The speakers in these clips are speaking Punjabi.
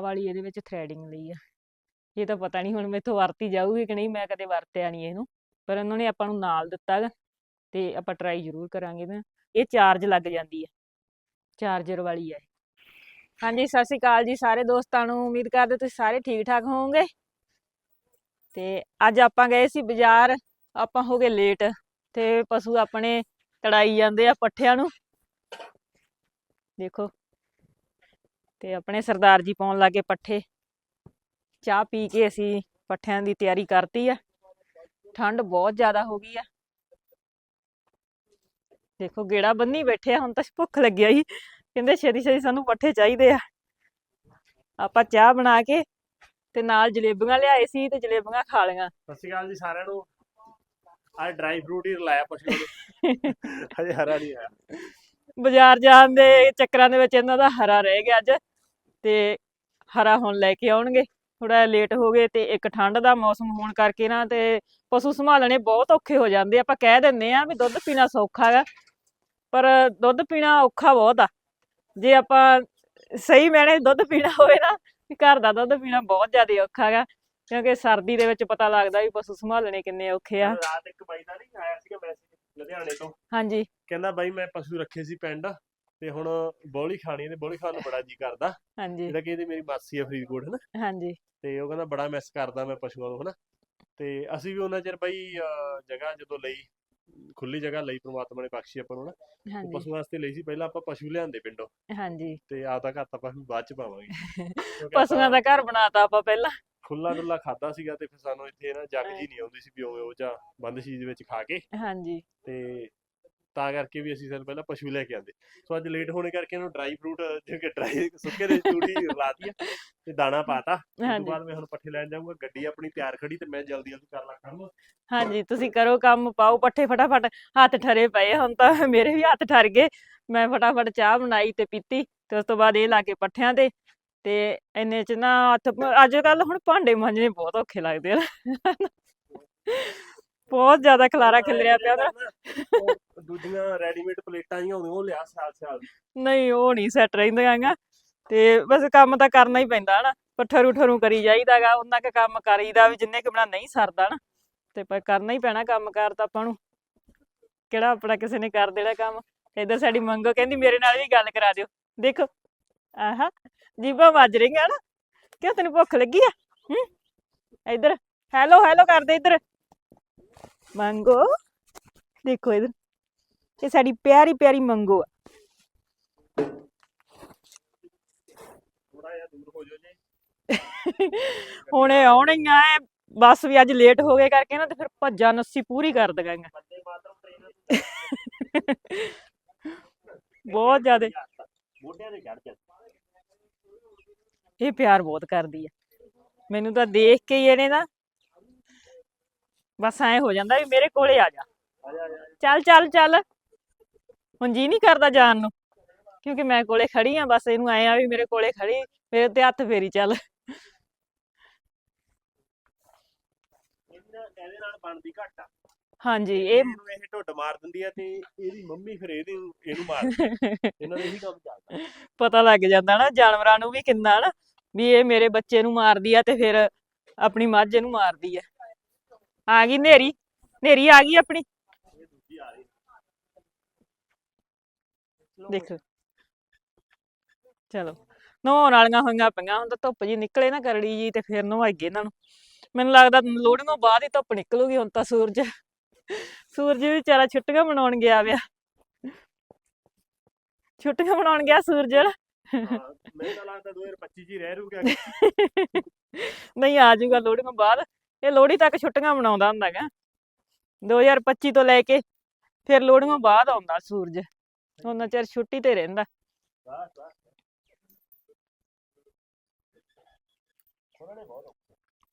ਵਾਲੀ ਇਹਦੇ ਵਿੱਚ ਥ੍ਰੈਡਿੰਗ ਲਈ ਆ। ਇਹ ਤਾਂ ਪਤਾ ਨਹੀਂ ਹੁਣ ਮੈਥੋਂ ਵਰਤੀ ਜਾਊਗੀ ਕਿ ਨਹੀਂ, ਮੈਂ ਕਦੇ ਵਰਤਿਆ ਨਹੀਂ ਇਹਨੂੰ। ਪਰ ਉਹਨਾਂ ਨੇ ਆਪਾਂ ਨੂੰ ਨਾਲ ਦਿੱਤਾ ਤੇ ਆਪਾਂ ਟਰਾਈ ਜ਼ਰੂਰ ਕਰਾਂਗੇ ਨਾ ਇਹ ਚਾਰਜ ਲੱਗ ਜਾਂਦੀ ਹੈ ਚਾਰਜਰ ਵਾਲੀ ਹੈ ਹਾਂਜੀ, ਸਤਿ ਸ਼੍ਰੀ ਅਕਾਲ ਜੀ ਸਾਰੇ ਦੋਸਤਾਂ ਨੂੰ। ਉਮੀਦ ਕਰਦੇ ਤੁਸੀਂ ਸਾਰੇ ਠੀਕ ਠਾਕ ਹੋਵੋਗੇ। ਤੇ ਅੱਜ ਆਪਾਂ ਗਏ ਸੀ ਬਾਜ਼ਾਰ। ਆਪਾਂ ਹੋ ਗਏ ਲੇਟ ਤੇ ਪਸ਼ੂ ਆਪਣੇ ਤੜਾਈ ਜਾਂਦੇ ਆ ਪੱਠਿਆਂ ਨੂੰ। ਦੇਖੋ। ਤੇ ਆਪਣੇ ਸਰਦਾਰ ਜੀ ਪਾਉਣ ਲੱਗੇ ਪੱਠੇ। ਚਾਹ ਪੀ ਕੇ ਅਸੀਂ ਪੱਠਿਆਂ ਦੀ ਤਿਆਰੀ ਕਰਤੀ ਆ। ਠੰਡ ਬਹੁਤ ਜ਼ਿਆਦਾ ਹੋ ਗਈ ਆ। ਦੇਖੋ ਗੇੜਾ ਬੰਨੀ ਬੈਠੇ ਆ ਹੁਣ ਤਾਂ ਭੁੱਖ ਲੱਗੀ ਆਈ ਕਹਿੰਦੇ ਛੇਤੀ ਛੇਤੀ ਸਾਨੂੰ ਪੱਠੇ ਚਾਹੀਦੇ ਆ। ਆਪਾਂ ਚਾਹ ਬਣਾ ਕੇ ਤੇ ਨਾਲ ਜਲੇਬੀਆਂ ਲਿਆਏ ਸੀ ਤੇ ਜਲੇਬੀਆਂ ਖਾ ਲਈਆਂ। ਸਤਿ ਸ਼੍ਰੀ ਅਕਾਲ ਜੀ ਸਾਰਿਆਂ ਨੂੰ। ਅੱਜ ਡਰਾਈ ਫਰੂਟ ਹੀ ਰਲਾਇਆ ਪਸ਼ੂ ਨੂੰ ਹਜੇ ਹਰਾ ਨਹੀਂ ਆਇਆ। ਬਾਜ਼ਾਰ ਜਾਣ ਦੇ ਚੱਕਰਾਂ ਦੇ ਵਿੱਚ ਇਹਨਾਂ ਦਾ ਹਰਾ ਰਹਿ ਗਿਆ ਅੱਜ ਤੇ ਹਰਾ ਹੁਣ ਲੈ ਕੇ ਆਉਣਗੇ। ਥੋੜਾ ਲੇਟ ਹੋ ਗਏ ਤੇ ਇੱਕ ਠੰਡ ਦਾ ਮੌਸਮ ਹੋਣ ਕਰਕੇ ਨਾ ਤੇ ਪਸ਼ੂ ਸੰਭਾਲਣੇ ਬਹੁਤ ਔਖੇ ਹੋ ਜਾਂਦੇ ਆਪਾਂ ਕਹਿ ਦਿੰਦੇ ਆ ਵੀ ਦੁੱਧ ਪੀਣਾ ਸੌਖਾ ਹੈਗਾ ਪਰ ਦੁੱਧ ਪੀਣਾ ਔਖਾ ਬਹੁਤ ਆ। ਜੇ ਆਪਾਂ ਸਹੀ ਮੈਨੇ ਦੁੱਧ ਪੀਣਾ ਹੋਵੇ ਨਾ ਘਰ ਦਾ ਦੁੱਧ ਪੀਣਾ ਬਹੁਤ ਜ਼ਿਆਦਾ ਔਖਾ ਹੈਗਾ ਕਿਉਂਕਿ ਸਰਦੀ ਦੇ ਵਿੱਚ ਪਤਾ ਲੱਗਦਾ ਵੀ ਪਸ਼ੂ ਸੰਭਾਲਣੇ ਕਿੰਨੇ ਔਖੇ ਆ। ਰਾਤ ਇੱਕ ਬਾਈ ਦਾ ਨਹੀਂ ਆਇਆ ਸੀਗਾ ਮੈਸੇਜ ਲੁਧਿਆਣੇ ਤੋਂ। ਹਾਂਜੀ। ਕਹਿੰਦਾ ਬਾਈ ਮੈਂ ਪਸ਼ੂ ਰੱਖੇ ਸੀ ਪਿੰਡ ਤੇ ਹੁਣ ਬੋਲੀ ਖਾਣੀ ਤੇ ਬੋਲੀ ਖਾਣ ਨੂੰ ਬੜਾ ਜੀ ਕਰਦਾ। ਹਾਂਜੀ। ਜਿਹੜਾ ਕਿ ਇਹਦੀ ਮੇਰੀ ਮਾਸੀ ਆ ਫਰੀਦਕੋਟ ਹਨਾ? ਹਾਂਜੀ। ਤੇ ਉਹ ਕਹਿੰਦਾ ਬੜਾ ਮਿਸ ਕਰਦਾ ਮੈਂ ਪਸ਼ੂਆਂ ਨੂੰ ਹਨਾ? ਤੇ ਅਸੀਂ ਵੀ ਉਹਨਾਂ ਚਿਰ ਬਾਈ ਜਗ੍ਹਾ ਜਦੋਂ ਲਈ ਖੁੱਲੀ ਜਗ੍ਹਾ ਲਈ ਪ੍ਰਮਾਤਮਾ ਨੇ ਬਖਸ਼ੀ ਆਪਾਂ ਨੂੰ ਨਾ ਪਸ਼ੂਆਂ ਵਾਸਤੇ ਲਈ ਸੀ ਪਹਿਲਾਂ ਆਪਾਂ ਪਸ਼ੂ ਲਿਆਂਦੇ ਪਿੰਡੋਂ। ਹਾਂਜੀ। ਤੇ ਆਪਦਾ ਘਰ ਤਾਂ ਆਪਾਂ ਬਾਅਦ ਚ ਪਾਵਾਂਗੇ। ਪਸ਼ੂਆਂ ਦਾ ਘਰ ਬਣਾਤਾ ਆਪਾਂ ਪਹਿਲਾਂ। ਖੁੱਲਾ ਡੁੱਲਾ ਖਾਦਾ ਸੀਗਾ ਤੇ ਫਿਰ ਸਾਨੂੰ ਇੱਥੇ ਨਾ ਜੱਗ ਜੀ ਨਹੀਂ ਆਉਂਦੀ ਸੀ ਵੀ ਉਹ ਜਾਂ ਬੰਦ ਚੀਜ਼ ਵਿੱਚ ਖਾ ਕੇ। ਹਾਂਜੀ। ਤੇ ਤਾਂ ਕਰਕੇ ਵੀ ਅਸੀਂ ਸਾਨੂੰ ਪਹਿਲਾਂ ਪਸ਼ੂ ਲੈ ਕੇ ਆਂਦੇ ਸੋ ਅੱਜ ਲੇਟ ਹੋਣੇ ਕਰਕੇ ਇਹਨੂੰ ਡਰਾਈ ਫਰੂਟ ਜਿਹੜੇ ਡਰਾਈ ਸੁੱਕੇ ਦੇ ਟੂਟੀ ਲਾਤੀ ਤੇ ਦਾਣਾ ਪਾਤਾ ਉਸ ਤੋਂ ਬਾਅਦ ਮੈਂ ਹੁਣ ਪੱਠੇ ਲੈਣ ਜਾਊਂਗਾ। ਗੱਡੀ ਆਪਣੀ ਤਿਆਰ ਖੜੀ ਤੇ ਮੈਂ ਜਲਦੀ ਜਲਦੀ ਕਰ ਲਾ ਕੰਮ। ਹਾਂਜੀ ਤੁਸੀਂ ਕਰੋ ਕੰਮ ਪਾਓ ਪੱਠੇ ਫਟਾਫਟ। ਹੱਥ ਠਰੇ ਪਏ ਹੁਣ ਤਾਂ ਮੇਰੇ ਵੀ ਹੱਥ ਠਰ ਗਏ। ਮੈਂ ਫਟਾਫਟ ਚਾਹ ਬਣਾਈ ਤੇ ਪੀਤੀ ਤੇ ਉਸ ਤੋਂ ਬਾਅਦ ਇਹ ਲਾ ਕੇ ਪੱਠਿਆਂ ਤੇ। ਤੇ ਇੰਨੇ ਚ ਨਾ ਹੱਥ ਅੱਜ ਕੱਲ ਹੁਣ ਭਾਂਡੇ ਮਾਂਜਣੇ ਬਹੁਤ ਔਖੇ ਲੱਗਦੇ ਆ ਬਹੁਤ ਜ਼ਿਆਦਾ ਖਲਾਰਾ ਖਿਲਰਿਆ ਪਿਆ ਉਹਦਾ ਉਹ ਦੂਜੀਆਂ ਰੈਡੀਮੇਡ ਪਲੇਟਾਂ ਜੀਆਂ ਹੁੰਦੀਆਂ ਉਹ ਲਿਆ ਸਾਲ ਸਾਲ ਨਹੀਂ ਉਹ ਨਹੀਂ ਸੈੱਟ ਰਹਿੰਦੀਆਂ ਤੇ ਬਸ ਕੰਮ ਤਾਂ ਕਰਨਾ ਹੀ ਪੈਂਦਾ ਹਨਾ ਪਰ ਠਰੂ ਠਰੂ ਕਰੀ ਜਾਈਦਾਗਾ ਉਹਨਾਂ ਕੁ ਕੰਮ ਕਰੀਦਾ ਵੀ ਜਿੰਨੇ ਕੁ ਬਣਾ ਨਹੀਂ ਸਰਦਾ ਨਾ ਤੇ ਪਰ ਕਰਨਾ ਹੀ ਪੈਣਾ ਕੰਮ ਕਾਰ ਤਾਂ ਆਪਾਂ ਨੂੰ। ਕਿਹੜਾ ਆਪਣਾ ਕਿਸੇ ਨੇ ਕਰ ਦੇਣਾ ਕੰਮ। ਇੱਧਰ ਸਾਡੀ ਮੰਗੋ ਕਹਿੰਦੀ ਮੇਰੇ ਨਾਲ ਵੀ ਗੱਲ ਕਰਾ ਦਿਓ। ਦੇਖੋ ਆਹਾ ਜੀਬਾਂ ਵੱਜ ਰਹੀਆਂ ਨਾ, ਕਿਉਂ ਤੈਨੂੰ ਭੁੱਖ ਲੱਗੀ ਆ? ਹੂੰ? ਇੱਧਰ ਹੈਲੋ ਹੈਲੋ ਕਰਦੇ ਇੱਧਰ। ਮੰਗੋ, ਦੇਖੋ ਇੱਧਰ। ਇਹ ਸਾਡੀ ਪਿਆਰੀ ਪਿਆਰੀ ਮੰਗੋ ਆ। ਥੋੜਾ ਜਿਹਾ ਦੂਰ ਹੋ ਜਾਓ ਜੀ ਹੁਣੇ ਆਉਣੀਆਂ ਐ ਬੱਸ ਵੀ ਅੱਜ ਲੇਟ ਹੋ ਗਏ ਕਰਕੇ ਨਾ, ਤੇ ਫਿਰ ਭੱਜਾ ਨੱਸੀ ਪੂਰੀ ਕਰ ਦਗਾਂਗਾ ਬੰਦੇ ਮਾਤਰਮ ਟ੍ਰੇਨ ਬਹੁਤ ਜ਼ਿਆਦੇ। ਮੋਢਿਆਂ ਤੇ ਚੜ ਜਾ ਇਹ ਪਿਆਰ ਬਹੁਤ ਕਰਦੀ ਆ। ਮੈਨੂੰ ਤਾਂ ਦੇਖ ਕੇ ਹੀ ਇਹਨੇ ਨਾ ਬਸ ਐ ਹੋ ਜਾਂਦਾ ਵੀ ਮੇਰੇ ਕੋਲੇ ਆ ਜਾ। ਚੱਲ ਚੱਲ ਚੱਲ। ਹੁਣ ਜੀ ਨਹੀਂ ਕਰਦਾ ਜਾਣ ਨੂੰ। ਕਿਉਂਕਿ ਮੈਂ ਕੋਲੇ ਖੜੀ ਆ ਬਸ ਇਹਨੂੰ ਐ ਆ ਵੀ ਮੇਰੇ ਕੋਲੇ ਖੜੀ ਮੇਰੇ ਤੇ ਹੱਥ ਫੇਰੀ ਚੱਲ। ਇਹਨਾਂ ਇਹਦੇ ਨਾਲ ਬਣਦੀ ਘੱਟ ਆ। ਹਾਂਜੀ ਇਹ ਇਹਨੂੰ ਇਹ ਢੁੱਡ ਮਾਰ ਦਿੰਦੀ ਆ ਤੇ ਇਹਦੀ ਮੰਮੀ ਫਿਰ ਇਹਦੀ ਇਹਨੂੰ ਮਾਰਦੀ ਇਹਨਾਂ ਦਾ ਇਹੀ ਕੰਮ ਚੱਲਦਾ। ਪਤਾ ਲੱਗ ਜਾਂਦਾ ਨਾ ਜਾਨਵਰਾਂ ਨੂੰ ਵੀ ਕਿੰਨਾ ਨਾ ਵੀ ਇਹ ਮੇਰੇ ਬੱਚੇ ਨੂੰ ਮਾਰਦੀ ਆ ਤੇ ਫਿਰ ਆਪਣੀ ਮੱਝ ਨੂੰ ਮਾਰਦੀ ਆ। ਆ ਗਈ ਨੇਰੀ ਨੇਰੀ ਆ ਗਈ ਆਪਣੀ। ਦੇਖੋ। ਚਲੋ ਨਹਾਉਣ ਵਾਲੀਆਂ ਹੋਈਆਂ ਪਈਆਂ ਹੁਣ ਤਾਂ ਧੁੱਪ ਜੀ ਨਿਕਲੇ ਨਾ ਕਰੜੀ ਜੀ ਤੇ ਫਿਰ ਨਵਾਈਏ ਇਹਨਾਂ ਨੂੰ। ਮੈਨੂੰ ਲੱਗਦਾ ਲੋਹੜੀਆਂ ਬਾਅਦ ਹੀ ਧੁੱਪ ਨਿਕਲੂਗੀ ਹੁਣ ਤਾਂ ਸੂਰਜ। ਸੂਰਜ ਵੀ ਵਿਚਾਰਾ ਛੁੱਟੀਆਂ ਮਨਾਉਣ ਗਿਆ ਵਿਆ ਛੁੱਟੀਆਂ ਮਨਾਉਣ ਗਿਆ ਸੂਰਜ। ਮੈਨੂੰ ਤਾਂ ਲੱਗਦਾ 2025 ਚ ਹੀ ਰਹਿ ਰੂਗਾ ਨਹੀਂ ਆ ਜਾਊਗਾ ਲੋਹੜੀਆਂ ਬਾਅਦ। ਇਹ ਲੋਹੜੀ ਤੱਕ ਛੁੱਟੀਆਂ ਮਨਾਉਂਦਾ ਹੁੰਦਾ ਗਾ। 2025 ਤੋਂ ਲੈ ਕੇ ਫਿਰ ਲੋਹੜੀਆਂ ਬਾਅਦ ਆਉਂਦਾ ਸੂਰਜ। ਉਹਨਾਂ ਚਿਰ ਛੁੱਟੀ ਤੇ ਰਹਿੰਦਾ। ਉਹਨਾਂ ਨੇ ਬਹੁਤ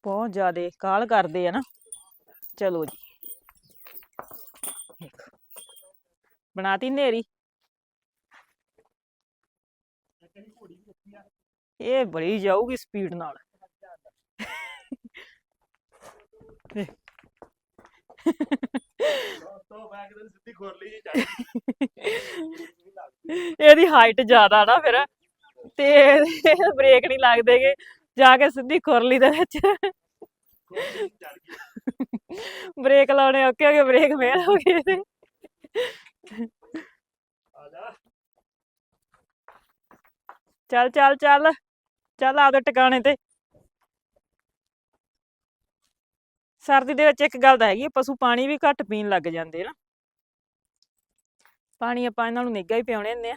ਬਹੁਤ ਜ਼ਿਆਦੇ ਕਾਲ ਕਰਦੇ ਆ ਨਾ। ਚਲੋ ਜੀ। ਬਣਾਤੀ ਨੇਰੀ ਇਹ ਬੜੀ ਜਾਊਗੀ ਸਪੀਡ ਨਾਲ। ਇਹਦੀ ਹਾਈਟ ਜ਼ਿਆਦਾ ਨਾ ਫਿਰ ਤੇ ਬ੍ਰੇਕ ਨਹੀਂ ਲੱਗਦੇਗੇ ਜਾ ਕੇ ਸਿੱਧੀ ਖੁਰਲੀ ਦੇ ਵਿੱਚ। ਕੋਈ ਬ੍ਰੇਕ ਲਾਉਣੇ ਔਕੇ ਹੋ ਗਏ ਬ੍ਰੇਕ ਫੇਲ ਹੋ ਗਏ ਤੇ ਆ ਜਾ ਚੱਲ ਚੱਲ ਚੱਲ। ਚੱਲ ਆਪਦੇ ਟਿਕਾਣੇ ਤੇ। ਸਰਦੀ ਦੇ ਵਿੱਚ ਇੱਕ ਗੱਲ ਤਾਂ ਹੈਗੀ ਪਸ਼ੂ ਪਾਣੀ ਵੀ ਘੱਟ ਪੀਣ ਲੱਗ ਜਾਂਦੇ ਨਾ। ਪਾਣੀ ਆਪਾਂ ਇਹਨਾਂ ਨੂੰ ਨਿੱਘਾ ਹੀ ਪਿਆਉਣੇ ਹੁੰਦੇ ਆ।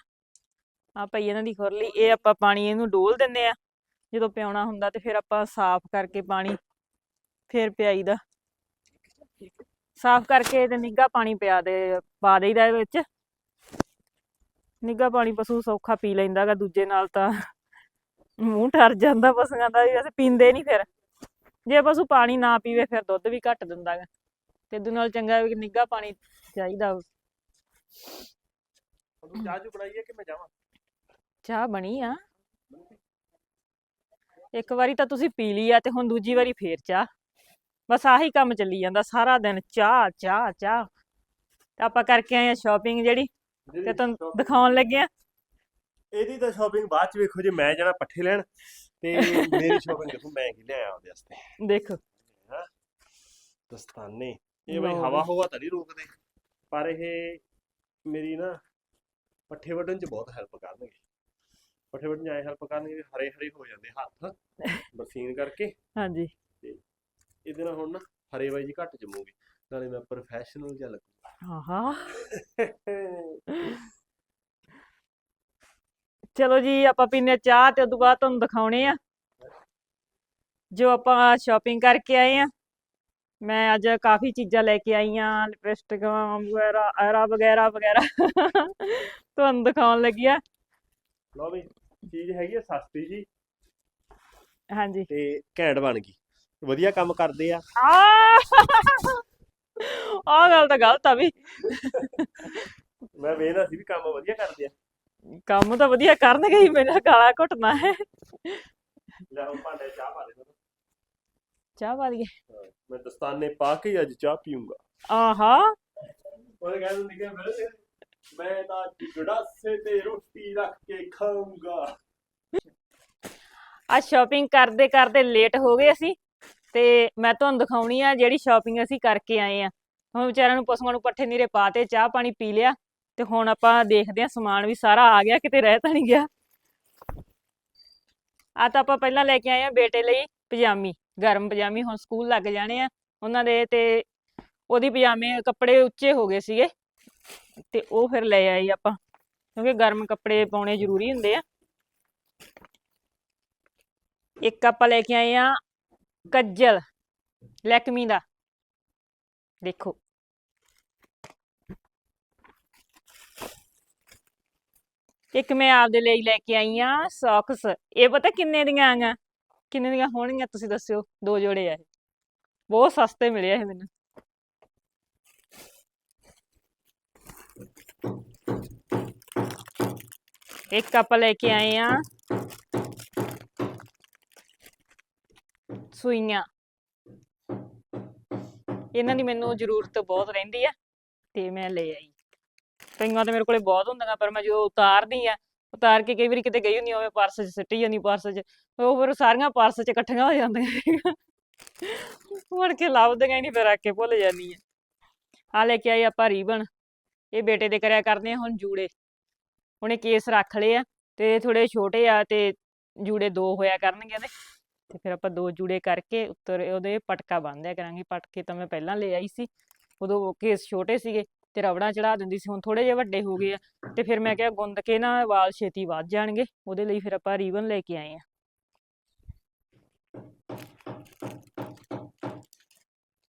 ਆ ਪਈ ਇਹਨਾਂ ਦੀ ਖੁਰਲੀ, ਇਹ ਆਪਾਂ ਪਾਣੀ ਇਹਨੂੰ ਡੋਲ ਦਿੰਦੇ ਆ। ਜਦੋਂ ਪਿਆਉਣਾ ਹੁੰਦਾ ਤੇ ਫਿਰ ਆਪਾਂ ਸਾਫ਼ ਕਰਕੇ ਪਾਣੀ, ਫਿਰ ਪਿਆਈਦਾ ਸਾਫ਼ ਕਰਕੇ ਤੇ ਨਿੱਘਾ ਪਾਣੀ ਪਿਆ ਦੇ, ਪਾ ਦੇਈਦਾ ਇਹਦੇ ਵਿੱਚ। ਨਿੱਘਾ ਪਾਣੀ ਪਸ਼ੂ ਸੌਖਾ ਪੀ ਲੈਂਦਾ ਗਾ ਦੂਜੇ ਨਾਲ ਤਾਂ। ਮੂੰਹ ਠਰ ਜਾਂਦਾ ਪਸ਼ੂਆਂ ਦਾ ਵੀ ਵੈਸੇ ਪੀਂਦੇ ਨਹੀਂ ਫਿਰ। ਜੇ ਪਸ਼ੂ ਪਾਣੀ ਨਾ ਪੀਵੇ ਫਿਰ ਦੁੱਧ ਵੀ ਘੱਟ ਦਿੰਦਾ ਗਾ। ਤੇ ਇਹਦੇ ਨਾਲ ਚੰਗਾ ਵੀ ਨਿੱਘਾ ਪਾਣੀ ਚਾਹੀਦਾ। ਤੂੰ ਚਾਹ ਚੂ ਬਣਾਈਏ ਕਿ ਮੈਂ ਜਾਵਾਂ? ਚਾਹ ਬਣੀ ਆ। ਇੱਕ ਵਾਰੀ ਤਾਂ ਤੁਸੀਂ ਪੀ ਲਈ ਆ ਤੇ ਹੁਣ ਦੂਜੀ ਵਾਰੀ ਫੇਰ ਚਾਹ। ਬਸ ਆਹੀ ਕੰਮ ਚੱਲੀ ਜਾਂਦਾ ਸਾਰਾ ਦਿਨ। ਚਾਹ ਚਾਹ ਚਾਹ। ਤੇ ਆਪਾਂ ਕਰਕੇ ਆਏ ਆ ਸ਼ਾਪਿੰਗ ਜਿਹੜੀ। ਤੇ ਤੁਹਾਨੂੰ ਦਿਖਾਉਣ ਲੱਗੇ ਆ ਇਹਦੀ ਤਾਂ ਸ਼ਾਪਿੰਗ ਬਾਅਦ ਚ ਵੇਖੋ ਜੇ ਮੈਂ ਜਾਣਾ ਪੱਠੇ ਲੈਣ ਤੇ ਮੇਰੀ ਸ਼ਾਪਿੰਗ ਦੇਖੋ ਮੈਂ ਕੀ ਲਿਆਇਆ ਉਹਦੇ ਵਾਸਤੇ। ਦੇਖੋ। ਦਸਤਾਨੇ। ਇਹ ਬਈ ਹਵਾ। ਹਵਾ ਤਾਂ ਨਹੀਂ ਰੋਕਦੇ ਪਰ ਇਹ ਮੇਰੀ ਨਾ ਪੱਠੇ ਵੱਢਣ ਚ ਬਹੁਤ ਹੈਲਪ ਕਰਨਗੇ। ਪੱਠੇ ਵੱਢਣ ਆਏ ਹੈਲਪ ਕਰਨਗੇ ਹਰੇ ਹਰੇ ਹੋ ਜਾਂਦੇ ਹੱਥ ਬਰਸੀਨ ਕਰਕੇ। ਹਾਂਜੀ। ਇਹਦੇ ਨਾਲ ਹੁਣ ਨਾ ਹਰੇ ਬਾਈ ਜੀ ਘੱਟ ਜੰਮੂਗੇ। ਨਾਲੇ ਮੈਂ ਪ੍ਰੋਫੈਸ਼ਨਲ ਜਿਹਾ ਲੱਗੂਗਾ ਆਹਾ। ਚਲੋ ਜੀ ਆਪਾਂ ਪੀਨੇ ਚਾਹ ਤੇ ਉਦੋਂ ਬਾਅਦ ਤੁਹਾਨੂੰ ਦਿਖਾਉਣੇ ਆ। ਜੋ ਆਪਾਂ ਸ਼ਾਪਿੰਗ ਕਰਕੇ ਆਏ ਆ। ਮੈਂ ਅੱਜ ਕਾਫੀ ਚੀਜ਼ਾਂ ਲੈ ਕੇ ਆਈ ਆ ਲਿਪਸਟਿਕਾਂ ਵਗੈਰਾ ਐਰਾ ਵਗੈਰਾ ਵਗੈਰਾ। ਤੁਹਾਨੂੰ ਦਿਖਾਉਣ ਲੱਗੀ ਆ। ਲਓ ਵੀ ਚੀਜ਼ ਹੈਗੀ ਆ ਸਸਤੀ ਜੀ। ਹਾਂਜੀ। ਤੇ ਘੈਂਟ ਬਣ ਗਈ। ਵਧੀਆ ਕੰਮ ਕਰਦੇ ਆ। ਆ ਆ ਗੱਲ ਤਾਂ ਗਲਤ ਆ ਵੀ। ਮੈਂ ਵੇਖਦਾ ਸੀ ਵੀ ਕੰਮ ਵਧੀਆ ਕਰਦੇ ਆ। ਕੰਮ ਤਾਂ ਵਧੀਆ ਕਰਨਗੇ ਹੀ ਮੇਰਾ ਗਾਲਾਂ ਘੁੱਟਣਾ ਹੈ। ਲੈ ਹੁਣ ਭਾਂਡੇ ਚਾਹ ਪਾ ਦੇ। ਚਾਹ ਪਾ ਦਈਏ। ਮੈਂ ਦਸਤਾਨੇ ਪਾ ਕੇ ਅੱਜ ਚਾਹ ਪੀਊਂਗਾ। ਆਹਾ। ਉਹਨੇ ਕਹਿ ਦਿੰਦੀ ਕਿ ਮੈਂ ਮੈਂ ਤਾਂ ਗੜਾਸੇ ਤੇ ਰੋਟੀ ਰੱਖ ਕੇ ਖਾਊਂਗਾ। ਅੱਜ ਸ਼ਾਪਿੰਗ ਕਰਦੇ ਕਰਦੇ ਲੇਟ ਹੋ ਗਏ ਅਸੀਂ। ਤੇ ਮੈਂ ਤੁਹਾਨੂੰ ਦਿਖਾਉਣੀ ਆ ਜਿਹੜੀ ਸ਼ਾਪਿੰਗ ਅਸੀਂ ਕਰਕੇ ਆਏ ਆ। ਹੁਣ ਵਿਚਾਰਿਆਂ ਨੂੰ ਪਸ਼ੂਆਂ ਨੂੰ ਪੱਠੇ ਨੀਰੇ ਪਾਤੇ ਚਾਹ ਪਾਣੀ ਪੀ ਲਿਆ ਤੇ ਹੁਣ ਆਪਾਂ ਦੇਖਦੇ ਆ ਸਮਾਨ ਵੀ ਸਾਰਾ ਆ ਗਿਆ, ਕਿਤੇ ਰਹਿ ਤਾਂ ਨਹੀਂ ਗਿਆ। ਆ ਤਾਂ ਆਪਾਂ ਪਹਿਲਾਂ ਲੈ ਕੇ ਆਏ ਆ ਬੇਟੇ ਲਈ ਪਜਾਮੀ, ਗਰਮ ਪਜਾਮੀ, ਹੁਣ ਸਕੂਲ ਲੱਗ ਜਾਣੇ ਆ। ਉਹਨਾਂ ਦੇ ਤੇ ਉਹਦੀ ਪਜਾਮੇ ਕੱਪੜੇ ਉੱਚੇ ਹੋ ਗਏ ਸੀਗੇ ਤੇ ਉਹ ਫਿਰ ਲੈ ਆਏ ਆਪਾਂ, ਕਿਉਂਕਿ ਗਰਮ ਕੱਪੜੇ ਪਾਉਣੇ ਜ਼ਰੂਰੀ ਹੁੰਦੇ ਆ। ਇੱਕ ਆਪਾਂ ਲੈ ਕੇ ਆਏ ਆ ਕੱਜਲ, ਲੈਕਮੀ ਦਾ। ਦੇਖੋ। ਇੱਕ ਮੈਂ ਆਪਦੇ ਲਈ ਲੈ ਕੇ ਆਈ ਆ ਸੌਕਸ। ਇਹ ਪਤਾ ਕਿੰਨੇ ਦੀਆਂ ਆਈਆਂ? ਕਿੰਨੇ ਦੀਆਂ ਹੋਣਗੀਆਂ ਤੁਸੀਂ ਦੱਸਿਓ? ਦੋ ਜੋੜੇ ਆ ਇਹ। ਬਹੁਤ ਸਸਤੇ ਮਿਲੇ ਆ ਇਹ ਮੈਨੂੰ। ਇੱਕ ਆਪਾਂ ਲੈ ਕੇ ਆਏ ਆ ਸੂਈਆਂ। ਇਹਨਾਂ ਦੀ ਮੈਨੂੰ ਜ਼ਰੂਰਤ ਬਹੁਤ ਰਹਿੰਦੀ ਆ, ਤੇ ਮੈਂ ਲੈ ਆਈ। ਕਈਆਂ ਤਾਂ ਮੇਰੇ ਕੋਲੇ ਬਹੁਤ ਹੁੰਦੀਆਂ, ਪਰ ਮੈਂ ਜਦੋਂ ਉਤਾਰਦੀ ਆ, ਉਤਾਰ ਕੇ ਕਈ ਵਾਰੀ ਕਿਤੇ ਗਈ ਹੁੰਦੀ ਹੋਵੇ ਪਰਸ 'ਚ ਸਿੱਟੀ ਜਾਂਦੀ, ਪਰਸ 'ਚ। ਉਹ ਫਿਰ ਸਾਰੀਆਂ ਪਰਸ 'ਚ ਇਕੱਠੀਆਂ ਹੋ ਜਾਂਦੀਆਂ ਮੁੜ ਕੇ ਲੱਭਦੀਆਂ ਹੀ ਨਹੀਂ, ਫਿਰ ਆ ਕੇ ਭੁੱਲ ਜਾਂਦੀ ਆ। ਆ ਲੈ ਕੇ ਆਈ ਆਪਾਂ ਰੀਬਨ। ਇਹ ਬੇਟੇ ਦੇ ਕਰਿਆ ਕਰਦੇ ਆ ਹੁਣ ਜੂੜੇ। ਹੁਣੇ ਕੇਸ ਰੱਖ ਲਏ ਆ, ਤੇ ਥੋੜੇ ਛੋਟੇ ਆ, ਤੇ ਜੂੜੇ ਦੋ ਹੋਇਆ ਕਰਨਗੇ ਇਹਦੇ ਤੇ ਫਿਰ ਆਪਾਂ ਦੋ ਜੂੜੇ ਕਰਕੇ ਉੱਤਰ ਉਹਦੇ ਪਟਕਾ ਬੰਨ੍ਹਿਆ ਕਰਾਂਗੇ। ਪਟਕੇ ਤਾਂ ਮੈਂ ਪਹਿਲਾਂ ਲੈ ਆਈ ਸੀ। ਉਦੋਂ ਕੇਸ ਛੋਟੇ ਸੀਗੇ ਤੇ ਰਬੜਾਂ ਚੜਾ ਦਿੰਦੀ ਸੀ, ਹੁਣ ਥੋੜੇ ਜਿਹੇ ਵੱਡੇ ਹੋ ਗਏ ਆ। ਤੇ ਫਿਰ ਮੈਂ ਕਿਹਾ ਗੁੰਦ ਕੇ ਨਾ ਵਾਲ ਛੇਤੀ ਵੱਧ ਜਾਣਗੇ, ਉਹਦੇ ਲਈ ਫਿਰ ਆਪਾਂ ਰੀਬਨ ਲੈ ਕੇ ਆਏ ਆ।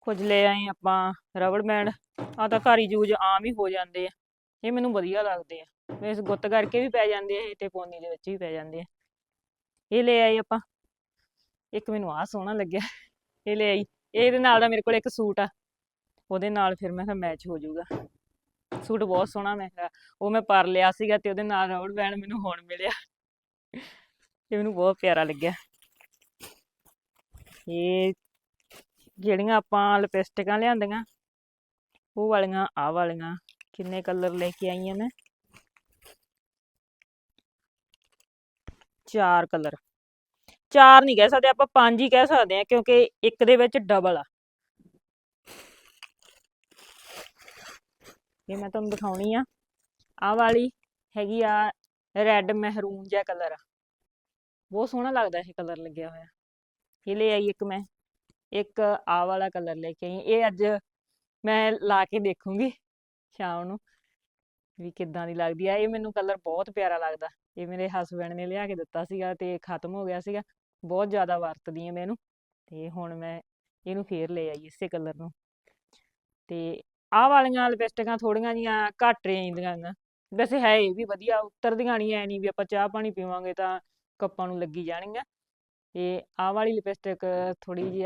ਕੁਝ ਲੈ ਆਏ ਆਪਾਂ, ਰਬੜ ਬੈਂਡ। ਆ ਤਾਂ ਘਰ ਹੀ ਯੂਜ਼ ਆਮ ਹੀ ਹੋ ਜਾਂਦੇ ਆ। ਇਹ ਮੈਨੂੰ ਵਧੀਆ ਲੱਗਦੇ ਆ। ਵੈਸੇ ਗੁੱਤ ਕਰਕੇ ਵੀ ਪੈ ਜਾਂਦੇ ਆ, ਇਹ ਤੇ ਪੋਨੀ ਦੇ ਵਿੱਚ ਵੀ ਪੈ ਜਾਂਦੇ ਆ। ਇਹ ਲੈ ਆਏ ਆਪਾਂ। ਇੱਕ ਮੈਨੂੰ ਆਹ ਸੋਹਣਾ ਲੱਗਿਆ। ਇਹ ਲੈ ਆਈ। ਇਹਦੇ ਨਾਲ ਦਾ ਮੇਰੇ ਕੋਲ ਇੱਕ ਸੂਟ ਆ। ਉਹਦੇ ਨਾਲ ਫਿਰ ਮੈਂ ਕਿਹਾ ਮੈਚ ਹੋ ਜਾਊਗਾ। ਸੂਟ ਬਹੁਤ ਸੋਹਣਾ ਮੈਂ ਕਿਹਾ। ਉਹ ਮੈਂ ਪਰ ਲਿਆ ਸੀਗਾ ਤੇ ਉਹਦੇ ਨਾਲ ਰਬੜ ਬੈਂਡ ਮੈਨੂੰ ਹੁਣ ਮਿਲਿਆ। ਇਹ ਮੈਨੂੰ ਬਹੁਤ ਪਿਆਰਾ ਲੱਗਿਆ। ਇਹ ਜਿਹੜੀਆਂ ਆਪਾਂ ਲਿਪਸਟਿਕਾਂ ਲਿਆਂਦੀਆਂ, ਉਹ ਵਾਲੀਆਂ, ਆਹ ਵਾਲੀਆਂ, ਕਿੰਨੇ ਕਲਰ ਲੈ ਕੇ ਆਈ ਆ ਮੈਂ? ਚਾਰ ਕਲਰ ਚਾਰ ਨਹੀਂ ਕਹਿ ਸਕਦੇ, ਆਪਾਂ ਪੰਜ ਹੀ ਕਹਿ ਸਕਦੇ ਆ ਕਿਉਂਕਿ ਇੱਕ ਦੇ ਵਿੱਚ ਡਬਲ ਆ। ਇਹ ਮੈਂ ਤੁਹਾਨੂੰ ਦਿਖਾਉਣੀ ਆ। ਆਹ ਵਾਲੀ ਹੈਗੀ ਆ ਰੈੱਡ ਮਹਿਰੂਨ ਜਿਹਾ ਕਲਰ ਆ। ਬਹੁਤ ਸੋਹਣਾ ਲੱਗਦਾ ਇਹ ਕਲਰ ਲੱਗਿਆ ਹੋਇਆ। ਇਹ ਲੈ ਆਈ ਇੱਕ ਮੈਂ। ਇੱਕ ਆ ਵਾਲਾ ਕਲਰ ਲੈ ਕੇ ਆਈ। ਇਹ ਅੱਜ ਮੈਂ ਲਾ ਕੇ ਦੇਖੂੰਗੀ ਸ਼ਾਮ ਨੂੰ ਵੀ ਕਿੱਦਾਂ ਦੀ ਲੱਗਦੀ ਆ। ਇਹ ਮੈਨੂੰ ਕਲਰ ਬਹੁਤ ਪਿਆਰਾ ਲੱਗਦਾ। ਇਹ ਮੇਰੇ ਹਸਬੰਡ ਨੇ ਲਿਆ ਕੇ ਦਿੱਤਾ ਸੀਗਾ ਤੇ ਖਤਮ ਹੋ ਗਿਆ ਸੀਗਾ। ਬਹੁਤ ਜ਼ਿਆਦਾ ਵਰਤਦੀ ਆ ਮੈਂ ਇਹਨੂੰ, ਤੇ ਹੁਣ ਮੈਂ ਇਹਨੂੰ ਫੇਰ ਲੈ ਆਈ ਇਸੇ ਕਲਰ ਨੂੰ। ਤੇ ਆਹ ਵਾਲੀਆਂ ਲਿਪਸਟਿਕਾਂ ਥੋੜੀਆਂ ਜੀਆਂ ਘੱਟ ਰੇਂਜ ਦੀਆਂ ਵੈਸੇ ਹੈ ਇਹ ਵੀ ਵਧੀਆ, ਉਤਰਦੀਆਂ ਨਹੀਂ ਐ ਨਹੀਂ ਵੀ ਆਪਾਂ ਚਾਹ ਪਾਣੀ ਪੀਵਾਂਗੇ ਤਾਂ ਕੱਪਾਂ ਨੂੰ ਲੱਗੀ ਜਾਣਗੀਆਂ। ਤੇ ਆਹ ਵਾਲੀ ਲਿਪਸਟਿਕ ਥੋੜੀ ਜਿਹੀ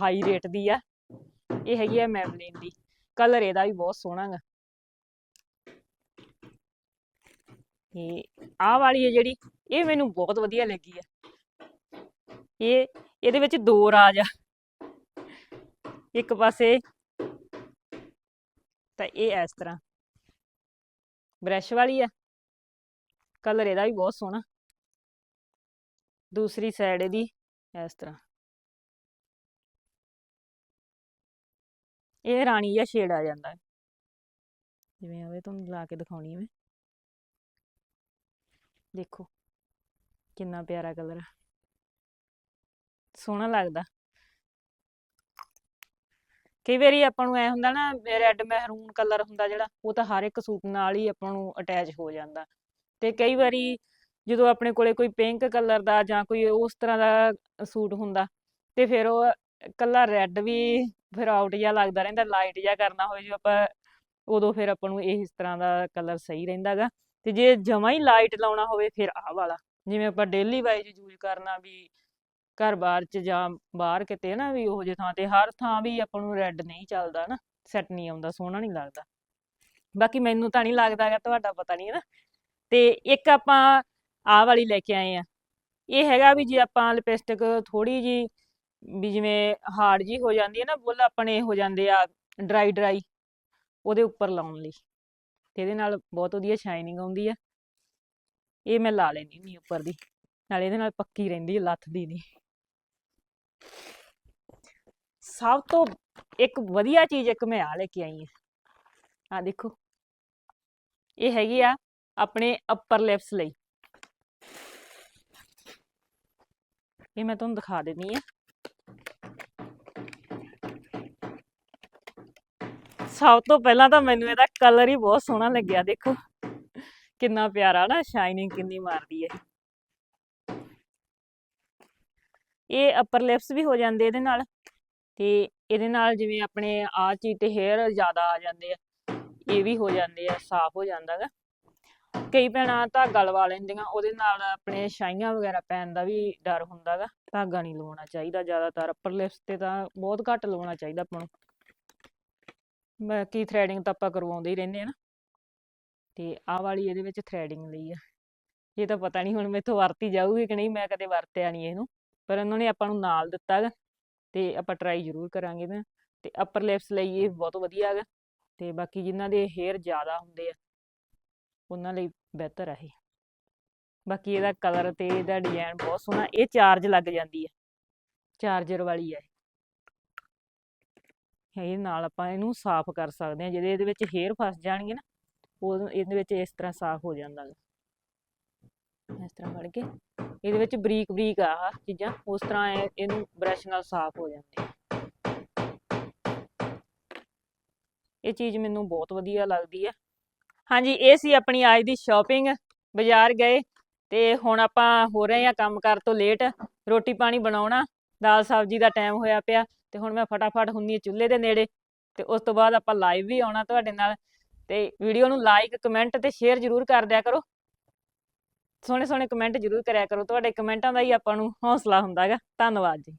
ਹਾਈ ਰੇਟ ਦੀ ਆ। ਇਹ ਹੈਗੀ ਆ ਮੈਬਲਿਨ ਦੀ। ਕਲਰ ਇਹਦਾ ਵੀ ਬਹੁਤ ਸੋਹਣਾ ਗਾ ਤੇ ਆਹ ਵਾਲੀ ਹੈ ਜਿਹੜੀ, ਇਹ ਮੈਨੂੰ ਬਹੁਤ ਵਧੀਆ ਲੱਗੀ ਆ। ਇਹ, ਇਹਦੇ ਵਿੱਚ ਦੋ ਰਾਜ ਆ। ਇੱਕ ਪਾਸੇ ਤਾਂ ਇਹ ਇਸ ਤਰ੍ਹਾਂ। ਬ੍ਰਸ਼ ਵਾਲੀ ਆ। ਕਲਰ ਇਹਦਾ ਵੀ ਬਹੁਤ ਸੋਹਣਾ। ਦੂਸਰੀ ਸਾਈਡ ਇਹਦੀ ਇਸ ਤਰ੍ਹਾਂ। ਇਹ ਰਾਣੀ ਜਾਂ ਸ਼ੇਡ ਆ ਜਾਂਦਾ ਹੈ। ਜਿਵੇਂ ਆਵੇ ਤੁਹਾਨੂੰ ਲਾ ਕੇ ਦਿਖਾਉਣੀ ਹੈ ਦੇਖੋ, ਕਿੰਨਾ ਪਿਆਰਾ ਕਲਰ ਆ। ਸੋਹਣਾ ਲੱਗਦਾ। ਕਈ ਵਾਰੀ ਆਪਾਂ ਨੂੰ ਐ ਹੁੰਦਾ ਨਾ ਰੈੱਡ ਮਹਿਰੂਨ ਕਲਰ ਹੁੰਦਾ ਜਿਹੜਾ, ਉਹ ਤਾਂ ਹਰ ਇੱਕ ਸੂਟ ਨਾਲ ਹੀ ਆਪਾਂ ਨੂੰ ਅਟੈਚ ਹੋ ਜਾਂਦਾ। ਤੇ ਕਈ ਵਾਰੀ ਜਦੋਂ ਆਪਣੇ ਕੋਲੇ ਕੋਈ ਪਿੰਕ ਕਲਰ ਦਾ ਜਾਂ ਕੋਈ ਉਸ ਤਰ੍ਹਾਂ ਦਾ ਸੂਟ ਹੁੰਦਾ, ਤੇ ਫਿਰ ਉਹ ਕੱਲਾ ਰੈੱਡ ਵੀ ਫਿਰ ਆਊਟ ਜਿਹਾ ਲੱਗਦਾ ਰਹਿੰਦਾ ਲਾਈਟ ਜਿਹਾ ਕਰਨਾ ਹੋਵੇ ਜੋ ਆਪਾਂ ਉਦੋਂ ਫਿਰ ਆਪਾਂ ਨੂੰ ਇਸ ਤਰ੍ਹਾਂ ਦਾ ਕਲਰ ਸਹੀ ਰਹਿੰਦਾਗਾ ਤੇ ਜੇ ਜਮਾ ਹੀ ਲਾਈਟ ਲਾਉਣਾ ਹੋਵੇ, ਫਿਰ ਆਹ ਵਾਲਾ। ਜਿਵੇਂ ਆਪਾਂ ਡੇਲੀ ਵਾਈਜ਼ ਯੂਜ਼ ਕਰਨਾ ਵੀ ਘਰ ਬਾਰ ਚ ਜਾਂ ਬਾਹਰ ਕਿਤੇ ਨਾ ਵੀ ਉਹ ਜਿਹੇ ਥਾਂ ਤੇ, ਹਰ ਥਾਂ ਵੀ ਆਪਾਂ ਨੂੰ ਰੈੱਡ ਨਹੀਂ ਚੱਲਦਾ ਨਾ ਸੈੱਟ ਨਹੀਂ ਆਉਂਦਾ, ਸੋਹਣਾ ਨਹੀਂ ਲੱਗਦਾ। ਬਾਕੀ ਮੈਨੂੰ ਤਾਂ ਨਹੀਂ ਲੱਗਦਾ ਗਾ ਤੁਹਾਡਾ ਪਤਾ ਨਹੀਂ ਹੈ ਨਾ। ਤੇ ਇੱਕ ਆਪਾਂ ਆਹ ਵਾਲੀ ਲੈ ਕੇ ਆਏ ਆ। ਇਹ ਹੈਗਾ ਵੀ ਜੇ ਆਪਾਂ ਲਿਪਸਟਿਕ ਥੋੜੀ ਜੀ ਵੀ ਜਿਵੇਂ ਹਾਰਡ ਜੀ ਹੋ ਜਾਂਦੀ ਹੈ ਨਾ, ਬੁੱਲ ਆਪਣੇ ਹੋ ਜਾਂਦੇ ਆ ਡਰਾਈ ਡਰਾਈ ਉਹਦੇ ਉੱਪਰ ਲਾਉਣ ਲਈ। ਤੇ ਇਹਦੇ ਨਾਲ ਬਹੁਤ ਵਧੀਆ ਸ਼ਾਈਨਿੰਗ ਆਉਂਦੀ ਆ। ਇਹ ਮੈਂ ਲਾ ਲੈਂਦੀ ਹੁੰਦੀ ਉੱਪਰ ਦੀ, ਨਾਲ ਇਹਦੇ ਨਾਲ ਪੱਕੀ ਰਹਿੰਦੀ ਲੱਥ ਦੀ ਨਹੀਂ। ਸਭ ਤੋਂ ਇੱਕ ਵਧੀਆ ਚੀਜ਼ ਇੱਕ ਮੈਂ ਆ ਲੈ ਕੇ ਆਈ ਆ ਆ ਦੇਖੋ। ਇਹ ਹੈਗੀ ਆ ਆਪਣੇ ਅਪਰ ਲਿਪਸ ਲਈ। ਇਹ ਮੈਂ ਤੁਹਾਨੂੰ ਦਿਖਾ ਦਿੰਦੀ ਆ ਸਭ ਤੋਂ ਪਹਿਲਾਂ ਤਾਂ ਮੈਨੂੰ ਇਹਦਾ ਕਲਰ ਹੀ ਬਹੁਤ ਸੋਹਣਾ ਲੱਗਿਆ, ਦੇਖੋ। ਕਿੰਨਾ ਪਿਆਰਾ ਨਾ ਸ਼ਾਈਨਿੰਗ ਕਿੰਨੀ ਮਾਰਦੀ ਹੈ। ਇਹ ਅਪਰ ਲਿਪਸ ਵੀ ਹੋ ਜਾਂਦੇ ਇਹਦੇ ਨਾਲ ਤੇ ਇਹਦੇ ਨਾਲ ਜਿਵੇਂ ਆਪਣੇ ਆ ਚੀਜ਼ ਤੇ ਹੇਅਰ ਜ਼ਿਆਦਾ ਆ ਜਾਂਦੇ ਆ, ਇਹ ਵੀ ਹੋ ਜਾਂਦੇ ਆ, ਸਾਫ਼ ਹੋ ਜਾਂਦਾ ਗਾ ਕਈ ਭੈਣਾਂ ਧਾਗਾ ਲਵਾ ਲੈਂਦੀਆਂ, ਉਹਦੇ ਨਾਲ ਆਪਣੇ ਛਾਈਆਂ ਵਗੈਰਾ ਪੈਣ ਦਾ ਵੀ ਡਰ ਹੁੰਦਾ ਗਾ ਧਾਗਾ ਨਹੀਂ ਲਵਾਉਣਾ ਚਾਹੀਦਾ ਜ਼ਿਆਦਾਤਰ ਅਪਰ ਲਿਪਸ ਤੇ ਤਾਂ ਬਹੁਤ ਘੱਟ ਲਵਾਉਣਾ ਚਾਹੀਦਾ ਆਪਾਂ ਨੂੰ। ਬਾਕੀ ਥ੍ਰੈਡਿੰਗ ਤਾਂ ਆਪਾਂ ਕਰਵਾਉਂਦੇ ਹੀ ਰਹਿੰਦੇ ਆ ਨਾ। ਤੇ ਆਹ ਵਾਲੀ ਇਹਦੇ ਵਿੱਚ ਥ੍ਰੈਡਿੰਗ ਲਈ ਆ। ਇਹ ਤਾਂ ਪਤਾ ਨਹੀਂ ਹੁਣ ਮੈਥੋਂ ਵਰਤੀ ਜਾਊਗੀ ਕਿ ਨਹੀਂ, ਮੈਂ ਕਦੇ ਵਰਤਿਆ ਨਹੀਂ ਇਹਨੂੰ। ਪਰ ਉਹਨਾਂ ਨੇ ਆਪਾਂ ਨੂੰ ਨਾਲ ਦਿੱਤਾ ਗਾ ਤੇ ਆਪਾਂ ਟਰਾਈ ਜ਼ਰੂਰ ਕਰਾਂਗੇ ਨਾ ਤੇ ਅਪਰ ਲਿਪਸ ਲਈ ਇਹ ਬਹੁਤ ਵਧੀਆ ਹੈਗਾ ਤੇ ਬਾਕੀ ਜਿਨ੍ਹਾਂ ਦੇ ਹੇਅਰ ਜ਼ਿਆਦਾ ਹੁੰਦੇ ਆ ਉਹਨਾਂ ਲਈ ਬਿਹਤਰ ਆ ਇਹ। ਬਾਕੀ ਇਹਦਾ ਕਲਰ ਤੇ ਇਹਦਾ ਡਿਜ਼ਾਈਨ ਬਹੁਤ ਸੋਹਣਾ ਇਹ ਚਾਰਜ ਲੱਗ ਜਾਂਦੀ ਹੈ ਚਾਰਜਰ ਵਾਲੀ ਹੈ ਇਹ। ਨਾਲ ਆਪਾਂ ਇਹਨੂੰ ਸਾਫ਼ ਕਰ ਸਕਦੇ ਹਾਂ ਜਿਹਦੇ ਇਹਦੇ ਵਿੱਚ ਹੇਅਰ ਫਸ ਜਾਣਗੇ ਨਾ ਉਹ ਇਹਦੇ ਵਿੱਚ ਇਸ ਤਰ੍ਹਾਂ ਸਾਫ਼ ਹੋ ਜਾਂਦਾ ਗਾ। ਇਸ ਤਰ੍ਹਾਂ ਫੜ ਕੇ। ਇਹਦੇ ਵਿੱਚ ਬਰੀਕ ਬਰੀਕ ਆ ਆਹ ਚੀਜ਼ਾਂ, ਉਸ ਤਰ੍ਹਾਂ ਇਹ- ਇਹਨੂੰ ਬ੍ਰਸ਼ ਨਾਲ ਸਾਫ਼ ਹੋ ਜਾਂਦੇ ਆ। ਇਹ ਚੀਜ਼ ਮੈਨੂੰ ਬਹੁਤ ਵਧੀਆ ਲੱਗਦੀ ਹੈ ਹਾਂਜੀ, ਇਹ ਸੀ ਆਪਣੀ ਅੱਜ ਦੀ ਸ਼ਾਪਿੰਗ ਬਾਜ਼ਾਰ ਗਏ ਤੇ ਹੁਣ ਆਪਾਂ ਹੋ ਰਹੇ ਆ ਕੰਮ ਕਰ ਤੋਂ ਲੇਟ ਰੋਟੀ ਪਾਣੀ ਬਣਾਉਣਾ, ਦਾਲ ਸਬਜ਼ੀ ਦਾ ਟਾਈਮ ਹੋਇਆ ਪਿਆ ਤੇ ਹੁਣ ਮੈਂ ਫਟਾਫਟ ਹੁੰਨੀ ਆ ਚੁੱਲ੍ਹੇ ਦੇ ਨੇੜੇ ਤੇ ਉਸ ਤੋਂ ਬਾਅਦ ਆਪਾਂ ਲਾਈਵ ਵੀ ਆਉਣਾ ਤੁਹਾਡੇ ਨਾਲ ਤੇ ਵੀਡੀਓ ਨੂੰ ਲਾਈਕ ਕਮੈਂਟ ਤੇ ਸ਼ੇਅਰ ਜ਼ਰੂਰ ਕਰ ਦਿਆ ਕਰੋ। ਸੋਹਣੇ ਸੋਹਣੇ ਕਮੈਂਟ ਜ਼ਰੂਰ ਕਰਿਆ ਕਰੋ। ਤੁਹਾਡੇ ਕਮੈਂਟਾਂ ਦਾ ਹੀ ਆਪਾਂ ਨੂੰ ਹੌਸਲਾ ਹੁੰਦਾ ਹੈਗਾ ਧੰਨਵਾਦ ਜੀ।